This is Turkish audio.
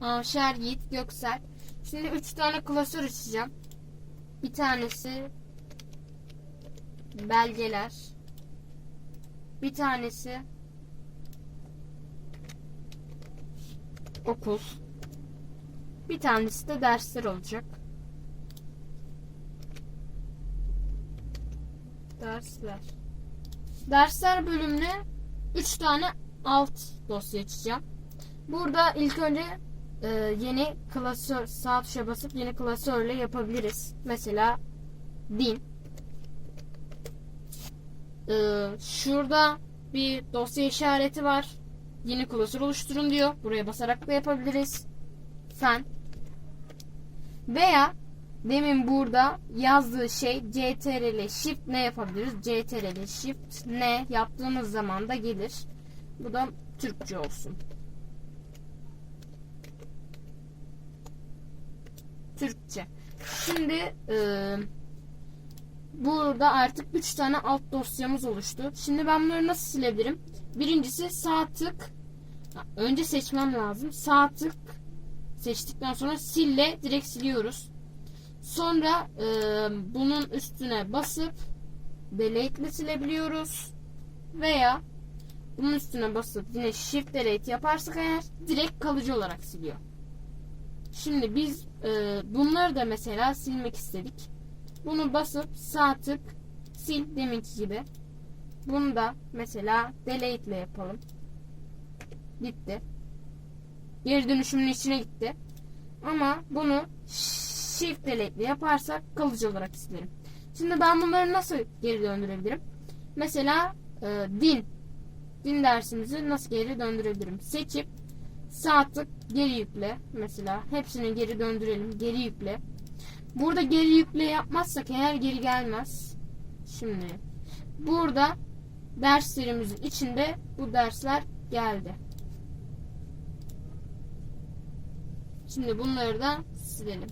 Avşar, Yiğit, Göksel. Şimdi üç tane klasör açacağım. Bir tanesi belgeler. Bir tanesi okul. Bir tanesi de dersler olacak. Dersler. Dersler bölümüne 3 tane alt dosya açacağım. Burada ilk önce e, yeni klasör sağ tuşa basıp yeni klasörle yapabiliriz. Mesela din. E, şurada bir dosya işareti var. Yeni klasör oluşturun diyor. Buraya basarak da yapabiliriz. Fen. Veya demin burada yazdığı şey CTRL Shift ne yapabiliriz? CTRL Shift ne yaptığımız zaman da gelir. Bu da Türkçe olsun. Türkçe. Şimdi e, burada artık 3 tane alt dosyamız oluştu. Şimdi ben bunları nasıl silebilirim? Birincisi sağ tık. Önce seçmem lazım. Sağ tık seçtikten sonra sille direkt siliyoruz. Sonra e, bunun üstüne basıp delete ile silebiliyoruz. Veya bunun üstüne basıp yine shift delete yaparsak eğer direkt kalıcı olarak siliyor. Şimdi biz e, bunları da mesela silmek istedik. Bunu basıp sağ tık sil deminki gibi. Bunu da mesela delete ile yapalım. Gitti. Geri dönüşümün içine gitti. Ama bunu shift delete ile yaparsak kalıcı olarak silerim. Şimdi ben bunları nasıl geri döndürebilirim? Mesela e, din. Din dersimizi nasıl geri döndürebilirim? Seçip sağ tık geri yükle. Mesela hepsini geri döndürelim. Geri yükle. Burada geri yükle yapmazsak eğer geri gelmez. Şimdi burada derslerimizin içinde bu dersler geldi. Şimdi bunları da silelim.